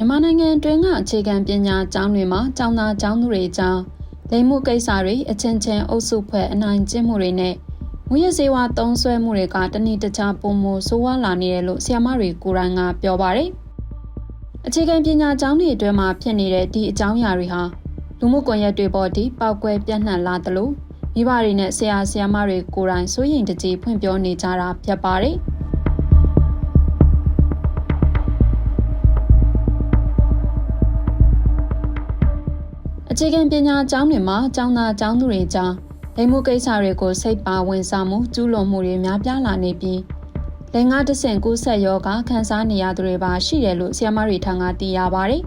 မြန်မာနိုင်ငံတွင်းကအခြေခံပညာကျောင်းတွေမှာကျောင်းသားကျောင်းသူတွေကြောင့်လိမ်မှုကိစ္စတွေအချင်းချင်းအုပ်စုဖွဲ့အနိုင်ကျင့်မှုတွေနဲ့ငွေရစေဝါသုံးဆွဲမှုတွေကတနည်းတခြားပုံမဆိုးဝါးလာနေတယ်လို့ဆရာမတွေကိုယ်တိုင်ကပြောပါတယ်။အခြေခံပညာကျောင်းတွေအတွင်းမှာဖြစ်နေတဲ့ဒီအကြောင်းအရာတွေဟာလူမှုကွန်ရက်တွေပေါ်ဒီပောက်ကွဲပြန့်နှံ့လာသလိုမိဘတွေနဲ့ဆရာဆရာမတွေကိုယ်တိုင်စိုးရိမ်တကြီးဖွင့်ပြောနေကြတာဖြစ်ပါတယ်။ အခြေခံပညာကျောင်းတွေမှာကျောင်းသားကျောင်းသူတွေကြားလိမ်မှုကိစ္စတွေကိုစိတ်ပါဝင်စားမှုကျူးလွန်မှုတွေများပြားလာနေပြီးလက်ငါတဆင့်ကူးဆက်ရောဂါခံစားနေရသူတွေပါရှိတယ်လို့ဆရာမတွေထံကသိရပါတယ်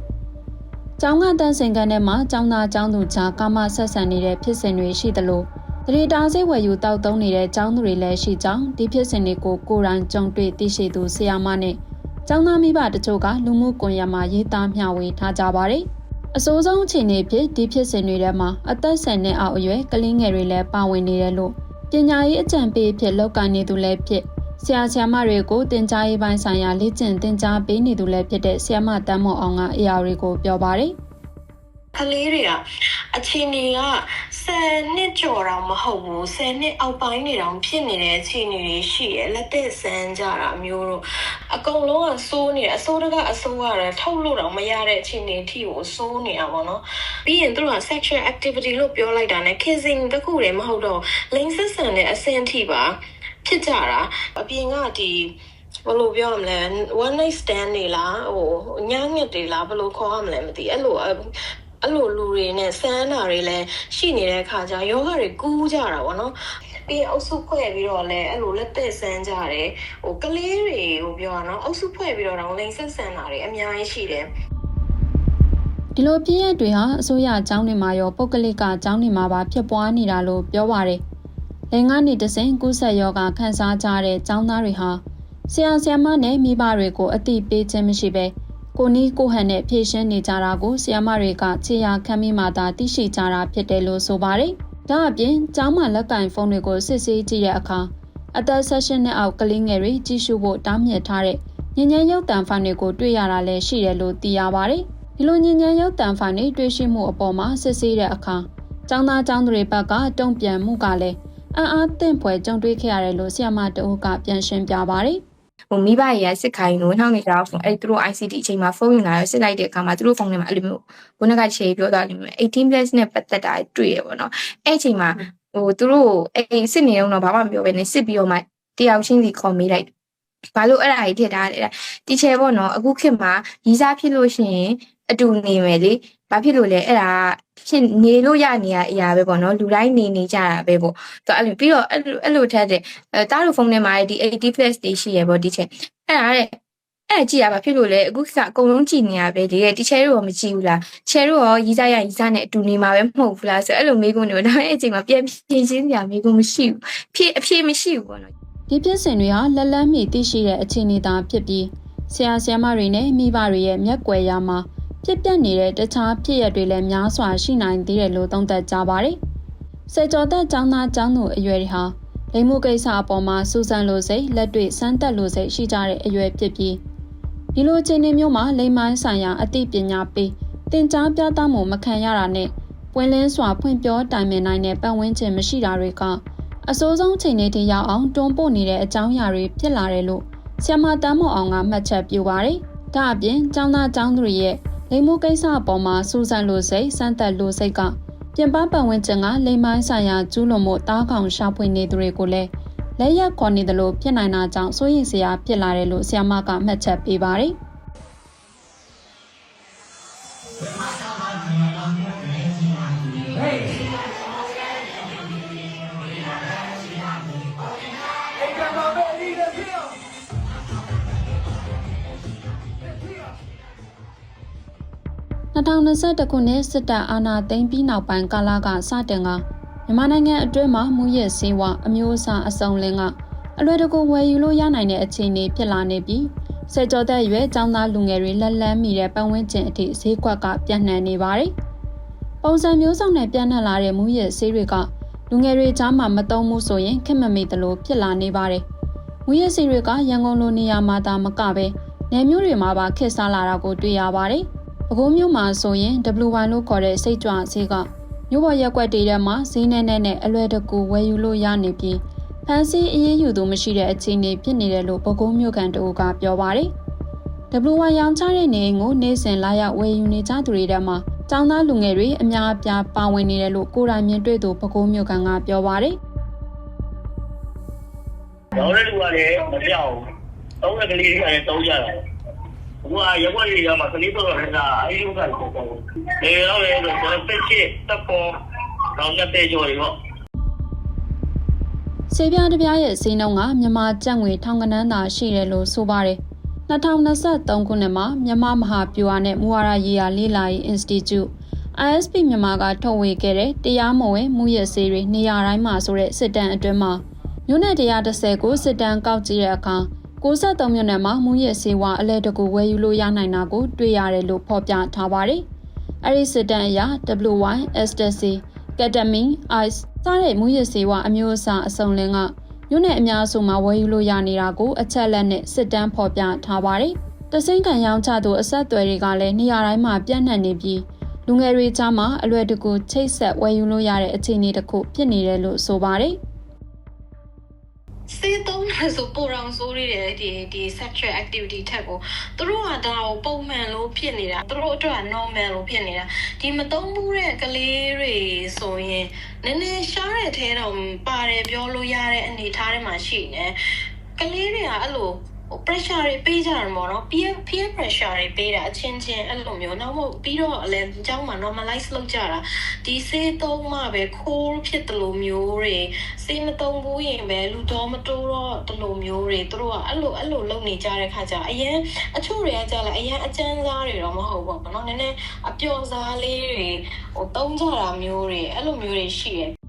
။ကျောင်းကတန်းစင်ကန်ထဲမှာကျောင်းသားကျောင်းသူကြားကာမဆက်ဆံနေတဲ့ဖြစ်စဉ်တွေရှိသလိုတရေတာစိတ်ဝယ်ယူတောက်သုံးနေတဲ့ကျောင်းသူတွေလည်းရှိကြောင်းဒီဖြစ်စဉ်တွေကိုကိုယ်တိုင်ကြုံတွေ့သိရှိသူဆရာမနဲ့ကျောင်းသားမိဘတချို့ကလူမှုကွန်ရက်မှာရေးသားမျှဝေထားကြပါတယ်။ အစိုးဆုံးအခြေအနေဖြစ်ဒီဖြစ်စဉ်တွေထဲမှာအသက်10နှစ်အောက်အရွယ်ကလေးငယ်တွေလည်းပါဝင်နေတယ်လို့ပညာရေးအကြံပေးဖြစ်လောက်ကန်နေသူလည်းဖြစ်ဆရာဆရာမတွေကိုတင် जा ရေးပိုင်းဆိုင်ရာလေ့ကျင့်တင် जा ပေးနေသူလည်းဖြစ်တဲ့ဆရာမတန်းမော်အောင်က AR ကိုပြောပါတယ် ကလေးတွေကအခြေအနေက10နှစ်ကျော်တော့မဟုတ်ဘူး10နှစ်အောက်ပိုင်းနေတော့ဖြစ်နေတဲ့အခြေအနေတွေရှိရလက်သက်ဆန်းကြတာမျိုးတို့အကုန်လုံးကစိုးနေတယ်အစိုးတကအစိုးရတယ်ထုတ်လို့တော့မရတဲ့အခြေအနေအထိကိုစိုးနေတာပေါ့နော်ပြီးရင်သူတို့က sexual activity လို့ပြောလိုက်တာ ਨੇ kissing တခုတည်းမဟုတ်တော့ link ဆက်ဆံတဲ့အဆင့်အထိပါဖြစ်ကြတာအပြင်ကဒီဘယ်လိုပြောရမလဲ one night stand နေလားဟိုညငက်တွေလားဘယ်လိုခေါ်ရမလဲမသိအဲ့လို အဲ့လိုလူတွေနဲ့ဆန်းတာတွေလည်းရှိနေတဲ့အခါကျယောဂတွေကူးကြတာပေါ့နော်ပြီးရင်အုပ်စုဖွဲ့ပြီးတော့လည်းအဲ့လိုလက်သက်ဆန်းကြတယ်ဟိုကလေးတွေကိုပြောရအောင်အုပ်စုဖွဲ့ပြီးတော့တော့လိန်ဆက်ဆန်းတာတွေအများကြီးရှိတယ်ဒီလိုပြည့်ရက်တွေဟာအစိုးရအကြောင်းတွေမှာရောပုဂ္ဂလိကအကြောင်းတွေမှာပါဖြစ်ပွားနေတာလို့ပြောပါရယ်။လင်ကနေတစဉ်ကုသယောဂခန်းစားကြတဲ့ចောင်းသားတွေဟာဆရာဆရာမနဲ့မိဘတွေကိုအတိပေးခြင်းမရှိဘဲ ကိုနီးကိုဟန်နဲ့ဖြည့်ရှင်းနေကြတာကိုဆရာမတွေကခြေရာခံမိမှသာသိရှိကြတာဖြစ်တယ်လို့ဆိုပါရယ်။ဒါအပြင်ကျောင်းမှာလက်ကင်ဖုန်းတွေကိုစစ်ဆေးကြည့်တဲ့အခါအသက်16နှစ်အောက်ကလေးငယ်တွေကြီးစုဖို့တားမြစ်ထားတဲ့ညဉ့်ညမ်းရုပ်တံဖိုင်တွေကိုတွေ့ရတာလည်းရှိတယ်လို့သိရပါရယ်။ဒီလိုညဉ့်ညမ်းရုပ်တံဖိုင်တွေတွေ့ရှိမှုအပေါ်မှာစစ်ဆေးတဲ့အခါကျောင်းသားကျောင်းသူတွေဘက်ကတုံ့ပြန်မှုကလည်းအံ့အားသင့်ဖွယ်ကြုံတွေ့ခဲ့ရတယ်လို့ဆရာမတအုပ်ကပြန်ရှင်းပြပါရယ်။ ဟိုမိဘတွေကစစ်ခိုင်းလို့နောက်နေကြတော့အဲ့သူတို့ ICT အချိန်မှာဖုန်းယူလာတော့စစ်လိုက်တဲ့အခါမှာသူတို့ဖုန်းထဲမှာအဲ့လိုမျိုးခုနကချေပြောသွားတယ်မျိုး18 plus နဲ့ပတ်သက်တာတွေ့ရပေါ့နော်အဲ့အချိန်မှာဟိုသူတို့အဲ့စစ်နေတော့ဘာမှမပြောဘဲနဲ့စစ်ပြီးတော့မှတယောက်ချင်းစီခေါ်မေးလိုက်ဘာလို့အဲ့ဒါကြီးထည့်ထားလဲတီချယ်ပေါ့နော်အခုခေတ်မှာရီးစားဖြစ်လို့ရှိရင်အတူနေမယ်လေ ဘာဖြစ်လို့လဲအဲ့ဒါဖြစ်နေလို့ရနေရအရာပဲပေါ့နော်လူတိုင်းနေနေကြတာပဲပေါ့သူအဲ့လိုပြီးတော့အဲ့လိုအဲ့လိုထက်တဲ့အဲတားလို့ဖုန်းထဲမှာဒီ80 plus တွေရှိရပေါ့ဒီချက်အဲ့ဒါတဲ့အဲ့ကြည့်ရပါဖြစ်လို့လေအခုကအကုန်လုံးကြည့်နေရပဲလေတီချယ်တို့ရောမကြည့်ဘူးလားချယ်တို့ရောရီးစားရရီးစားနဲ့အတူနေမှာပဲမဟုတ်ဘူးလားဆိုအဲ့လိုမေးခွန်းတွေဒါပေမဲ့အဲ့အချိန်မှာပြန်ပြင်ရှင်းစရာမေးခွန်းမရှိဘူးဖြေအဖြေမရှိဘူးပေါ့နော်ဒီဖြစ်စဉ်တွေဟာလက်လန်းမီသိရှိတဲ့အခြေအနေသာဖြစ်ပြီးဆရာဆရာမတွေနဲ့မိဘတွေရဲ့မျက်ကွယ်ရမှာ ဖြစ်ပျက်နေတဲ့တခြားဖြစ်ရပ်တွေလည်းများစွာရှိနိုင်သေးတယ်လို့သုံးသပ်ကြပါတယ်။ဆယ်ကျော်သက်ចောင်းသားចောင်းသူအရွယ်တွေဟာလိမ်မှုကိစ္စအပေါ်မှာစူးစမ်းလို့စိတ်လက်တွေ့စမ်းသပ်လို့စိတ်ရှိကြတဲ့အရွယ်ဖြစ်ပြီးဒီလိုအခြေအနေမျိုးမှာလိမ်မိုင်းဆိုင်ရာအသိပညာပေးသင်ကြားပြသမှုမခံရတာနဲ့ပွင့်လင်းစွာဖွင့်ပြောတိုင်ပင်နိုင်တဲ့ပတ်ဝန်းကျင်မရှိတာတွေကအစိုးဆုံးချိန်လေးတရောက်အောင်တွန်းပို့နေတဲ့အကြောင်းအရာတွေဖြစ်လာတယ်လို့ဆရာမတမ်းမောင်အောင်ကမှတ်ချက်ပြုပါတယ်။ဒါအပြင်ကျောင်းသားကျောင်းသူတွေရဲ့ လိမ်မှုကိစ္စအပေါ်မှာစူးစမ်းလို့စိတ်စမ်းသက်လို့စိတ်ကပြင်ပပတ်ဝန်းကျင်ကလိမ်မိုင်းဆိုင်ရာကျူးလွန်မှုတားကောင်ရှာဖွေနေသူတွေကိုလည်းလက်ရက်ခေါ်နေတယ်လို့ဖြစ်နိုင်တာကြောင့်စိုးရိမ်စရာဖြစ်လာတယ်လို့ဆ iam မကမှတ်ချက်ပေးပါတယ်။ 2021ခုနှစ်စစ်တပ်အာဏာသိမ်းပြီးနောက်ပိုင်းကာလကစတင်ကမြန်မာနိုင်ငံအတွင်းမှာမူရစ်ဆေးဝါအမျိုးအစားအစုံလင်ကအလွယ်တကူဝယ်ယူလို့ရနိုင်တဲ့အခြေအနေဖြစ်လာနေပြီးစေကျော်သက်ရွယ်ចောင်းသားလူငယ်တွေလက်လန်းမိတဲ့ပတ်ဝန်းကျင်အထိဈေးကွက်ကပြန့်နှံ့နေပါတယ်။ပုံစံမျိုးစုံနဲ့ပြန့်နှံ့လာတဲ့မူရစ်ဆေးတွေကလူငယ်တွေကြားမှာမတုံးမှုဆိုရင်ခင်မမိသလိုဖြစ်လာနေပါတယ်။မူရစ်ဆေးတွေကရန်ကုန်လိုနေရာမှာသာမကပဲနယ်မျိုးတွေမှာပါခက်စားလာတာကိုတွေ့ရပါတယ်။ ပဲခူးမြို့မှာဆိုရင် W1 လို့ခေါ်တဲ့စိတ်ကြွဈေးကမြို့ပေါ်ရက်ကွက်တွေထဲမှာဈေးနဲ့နဲ့နဲ့အလွယ်တကူဝယ်ယူလို့ရနေပြီးဖန်စီအရေးယူသူမရှိတဲ့အခြေအနေဖြစ်နေတယ်လို့ပဲခူးမြို့ကန်တို့ကပြောပါတယ်။ W1 ရောင်းချတဲ့နေအိမ်ကိုနေ့စဉ်လာရောက်ဝယ်ယူနေကြသူတွေထဲမှာចောင်းသားလူငယ်တွေအများအပြားပါဝင်နေတယ်လို့ကိုယ်တိုင်မြင်တွေ့သူပဲခူးမြို့ကန်ကပြောပါတယ်။ရောင်းတဲ့လူကလည်းမပြောက်ဘူး။သုံးတဲ့ကလေးတွေကလည်းသုံးကြတာ။ ဘုရားရက်ွက်တွေကမှကလေးတော့ခဏအဲဒီလိုကလည်းပုံပုံ။လေတော့လေတော့တက်ချစ်တပ်ပေါ်တော့လက်သေးကြော်တွေပေါ့ဆေးပြားတစ်ပြားရဲ့ဈေးနှုန်းကမြန်မာကျပ်ငွေထောင်ကနန်းသာရှိတယ်လို့ဆိုပါတယ်။2023ခုနှစ်မှာမြန်မာမဟာဗျူဟာနဲ့မူဝါဒရေးရာလေ့လာရေး Institute ISP မြန်မာကထုတ်ဝေခဲ့တဲ့တရားမဝင်မူရဆေးတွေနေရာတိုင်းမှာဆိုတဲ့စစ်တမ်းအတွင်းမှာမြို့နယ်130ကိုစစ်တမ်းကောက်ကြည့်တဲ့အခါ 63မြို့နယ်မှာမူရဆေးဝါအလဲတကူဝယ်ယူလို့ရနိုင်တာကိုတွေ့ရတယ်လို့ဖော်ပြထားပါတယ်။အဲဒီစစ်တမ်းအရ WY, ecstasy, ketamine, ice စတဲ့မူရဆေးဝါအမျိုးအစားအစုံလင်ကမြို့နယ်အများစုမှာဝယ်ယူလို့ရနေတာကိုအချက်လက်နဲ့စစ်တမ်းဖော်ပြထားပါတယ်။တစိမ့်ခံရောင်းချသူအဆက်အသွယ်တွေကလည်းနေရာတိုင်းမှာပြန့်နှံ့နေပြီးလူငယ်တွေကြားမှာအလွယ်တကူချိတ်ဆက်ဝယ်ယူလို့ရတဲ့အခြေအနေတစ်ခုဖြစ်နေတယ်လို့ဆိုပါတယ်။စေးသုံးတယ် ဆိုပိုတောင်ဆိုးရတယ်ဒီဒီ sexual activity ထက်ကိုသူတို့ကဒါကိုပုံမှန်လို့ဖြစ်နေတာသူတို့အတွက်က normal လို့ဖြစ်နေတာဒီမသုံးဘူးတဲ့ကလေးတွေဆိုရင်နည်းနည်းရှားတဲ့ထဲတော့ပါတယ်ပြောလို့ရတဲ့အနေအထားတွေမှာရှိနေကလေးတွေကအဲ့လိုဟို pressure တွေပေးကြတယ်ပေါ့နော် peer peer pressure တွေပေးတာအချင်းချင်းအဲ့လိုမျိုးနောက်မဟုတ်ပြီးတော့အလဲအကြောင်းမှာ normalize လုပ်ကြတာဒီဆေးသုံးမှပဲခိုးဖြစ်တယ်လို့မျိုးတွေဆေးမသုံးဘူးရင်ပဲလူတော်မတိုးတော့တယ်လို့မျိုးတွေသူတို့ကအဲ့လိုအဲ့လိုလုပ်နေကြတဲ့ခါကျအရင်အချို့တွေကကြလဲအရင်အကျန်းစားတွေတော့မဟုတ်ဘူးပေါ့နော်နည်းနည်းအပျော်စားလေးတွေဟိုသုံးကြတာမျိုးတွေအဲ့လိုမျိုးတွေရှိတယ်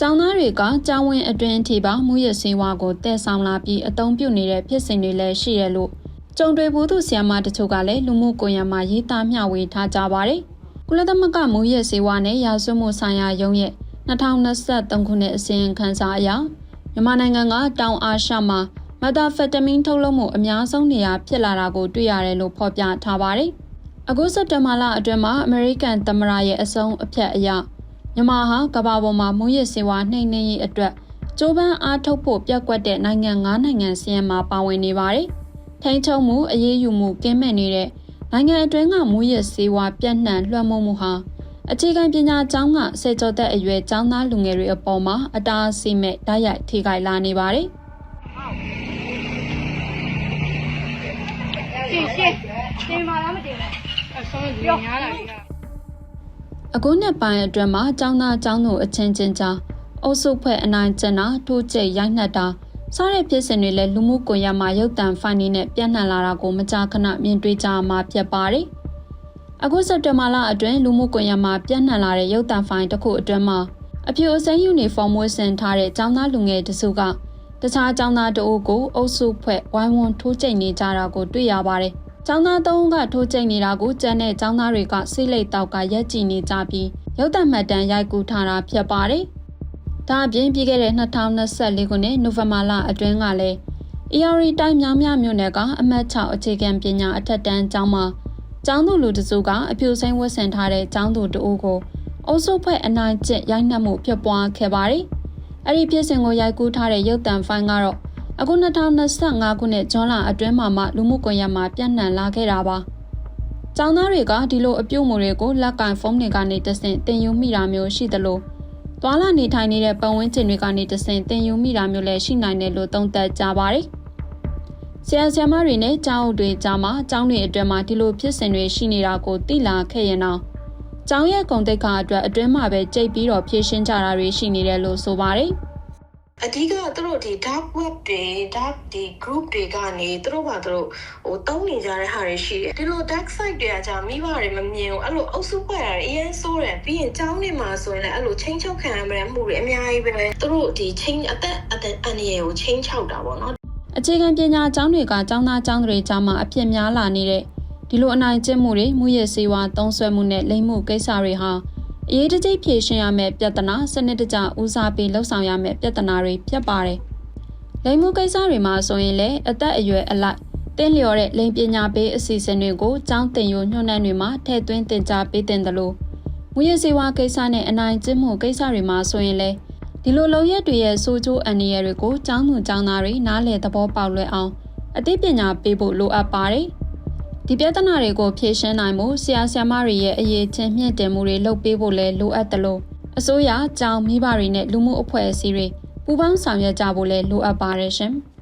ကျောင်းသားတွေကကျောင်းဝင်အတွင်းအထိပါမူရစေဝါကိုတည်ဆောင်လာပြီးအသုံးပြုနေတဲ့ဖြစ်စဉ်တွေလည်းရှိရလို့ကြုံတွေ့ဘူးသူဆီယမတချို့ကလည်းလူမှုကွန်ရက်မှာရေးသားမျှဝေထားကြပါတယ်။ကုလသမဂ္ဂမူရစေဝါနဲ့ရာဇဝတ်မှုဆိုင်ရာရုံးရဲ့2023ခုနှစ်အစီရင်ခံစာအရမြန်မာနိုင်ငံကတောင်အာရှမှာမက်တာဖက်တမင်းထုတ်လုပ်မှုအများဆုံးနေရာဖြစ်လာတာကိုတွေ့ရတယ်လို့ဖော်ပြထားပါတယ်။အခုစက်တင်ဘာလအတွင်းမှာအမေရိကန်သမ္မတရဲ့အဆုံးအဖြတ်အရ မြန်မာဟာကမ္ဘာပေါ်မှာမူရစ်စေဝါနှိမ်နှင်းရေးအတွက်ကြိုးပမ်းအားထုတ်ဖို့ပြက်ကွက်တဲ့နိုင်ငံ၅နိုင်ငံစီးရင်မှာပါဝင်နေပါတယ်။ထိန်းချုပ်မှုအရေးယူမှုကင်းမဲ့နေတဲ့နိုင်ငံအတွင်းကမူရစ်စေဝါပြန့်နှံ့လွှမ်းမိုးမှုဟာအခြေခံပညာကျောင်းကစေကျော်သက်အရွယ်ကျောင်းသားလူငယ်တွေအပေါ်မှာအတားအဆီးမဲ့တိုက်ရိုက်ထိခိုက်လာနေပါတယ်။ရှင်းရှင်းရှင်းပါလားမတင်နဲ့အဆုံးလူများလာပြီက အခုနှစ်ပိုင်းအတွင်းမှာကျောင်းသားကျောင်းသူအချင်းချင်းကြားအုပ်စုဖွဲ့အနိုင်ကျင့်တာထိုးကျိတ်ရိုက်နှက်တာစားတဲ့ဖြစ်စဉ်တွေလည်းလူမှုကွန်ရက်မှာရုပ်တံဖိုင်နေနဲ့ပြန့်နှံ့လာတာကိုမကြာခဏမြင်တွေ့ကြမှာဖြစ်ပါတယ်။အခုစက်တင်ဘာလအတွင်းလူမှုကွန်ရက်မှာပြန့်နှံ့လာတဲ့ရုပ်တံဖိုင်တစ်ခုအတွင်းမှာအပြူအစိမ်းယူနီဖောင်းဝတ်ဆင်ထားတဲ့ကျောင်းသားလူငယ်တစုကတခြားကျောင်းသားတအုပ်ကိုအုပ်စုဖွဲ့ဝိုင်းဝန်းထိုးကျိတ်နေကြတာကိုတွေ့ရပါတယ်။ ကျောင်းသားသုံးဦးကထိုးကျိတ်နေတာကိုကျန်တဲ့ကျောင်းသားတွေကစိတ်လိတ်တောက်ကရက်ကြည့်နေကြပြီးရုပ်သံမှတ်တမ်းရိုက်ကူးထားတာဖြစ်ပါတယ်။ဒါအပြင်ပြီးခဲ့တဲ့2024ခုနှစ်နိုဝင်ဘာလအတွင်းကလည်း ERI တိုင်းမြောင်မြမြို့နယ်ကအမှတ်6အခြေခံပညာအထက်တန်းကျောင်းမှာကျောင်းသူလူတစုကအပြူစိမ့်ဝတ်ဆင်ထားတဲ့ကျောင်းသူတအုပ်ကိုအုပ်စုဖွဲ့အနိုင်ကျင့်ရိုက်နှက်မှုဖြစ်ပွားခဲ့ပါတယ်။အဲ့ဒီဖြစ်စဉ်ကိုရိုက်ကူးထားတဲ့ရုပ်သံဖိုင်ကတော့ အခု2025ခုနှစ်ဇွန်လအတွင်းမှာမှလူမှုကွန်ရက်မှာပြန့်နှံ့လာခဲ့တာပါ။ကျောင်းသားတွေကဒီလိုအပြုတ်မှုတွေကိုလက်ကင်ဖုန်းတွေကနေတဆင့်တင်ယူမိတာမျိုးရှိသလိုသွာလာနေထိုင်နေတဲ့ပတ်ဝန်းကျင်တွေကနေတဆင့်တင်ယူမိတာမျိုးလည်းရှိနိုင်တယ်လို့သုံးသပ်ကြပါတယ်။ဆရာဆရာမတွေနဲ့ကျောင်းအုပ်တွေကြားမှာကျောင်းတွေအတွင်းမှာဒီလိုဖြစ်စဉ်တွေရှိနေတာကိုသိလာခဲ့ရင်တော့ကျောင်းရဲ့ဂုံတိတ်ခါအတွက်အတွင်းမှာပဲကြိတ်ပြီးတော့ဖြည့်ရှင်းကြတာတွေရှိနေတယ်လို့ဆိုပါတယ်။ အဓိကသူတို့ဒီ dark web တွေ dark ဒီ group တွေကနေသူတို့ဘာသူတို့ဟိုတုံးနေကြတဲ့ဟာတွေရှိတယ်ဒီလို dark side တွေကじゃမိဘတွေမမြင်ဘူးအဲ့လိုအုပ်စုဖွဲ့တာတွေအရင်ဆိုးတယ်ပြီးရင်ကျောင်းနေမှာဆိုရင်လည်းအဲ့လိုချင်းချုပ်ခံရမယ့်မှုတွေအများကြီးပဲသူတို့ဒီချင်းအသက်အသက်အန္တရာယ်ကိုချင်းချောက်တာပေါ့နော်အခြေခံပညာကျောင်းတွေကကျောင်းသားကျောင်းသူတွေကြားမှာအဖြစ်များလာနေတဲ့ဒီလိုအနိုင်ကျင့်မှုတွေမှုရစေဝါသုံးဆွဲမှုနဲ့လိမ်မှုကိစ္စတွေဟာ အရေးတကြီးဖြေရှင်းရမယ့်ပြဿနာစနစ်တကျဦးစားပေးလှုပ်ဆောင်ရမယ့်ပြဿနာတွေဖြစ်ပါတယ်။လိမ်မှုကိစ္စတွေမှာဆိုရင်လည်းအသက်အရွယ်အလိုက်တင်းလျော်တဲ့လိင်ပညာပေးအစီအစဉ်တွေကိုကျောင်းတင်ယူညွှန်နှံတွေမှာထည့်သွင်းတင် जा ပေးတင်တယ်လို့မူရစေဝါကိစ္စနဲ့အနိုင်ကျင့်မှုကိစ္စတွေမှာဆိုရင်လေဒီလိုလုံရက်တွေရဲ့စိုးကျိုးအန္တရာယ်တွေကိုကျောင်းသူကျောင်းသားတွေနားလည်သဘောပေါက်လွယ်အောင်အသိပညာပေးဖို့လိုအပ်ပါတယ်။ ဒီပြဿနာတွေကိုဖြေရှင်းနိုင်မှုဆရာဆရာမတွေရဲ့အရေးချင်းမြင့်တင်မှုတွေလုပ်ပေးဖို့လည်းလိုအပ်တယ်လို့အစိုးရကျောင်းမိဘတွေနဲ့လူမှုအဖွဲ့အစည်းတွေပူးပေါင်းဆောင်ရွက်ကြဖို့လည်းလိုအပ်ပါတယ်ရှင်။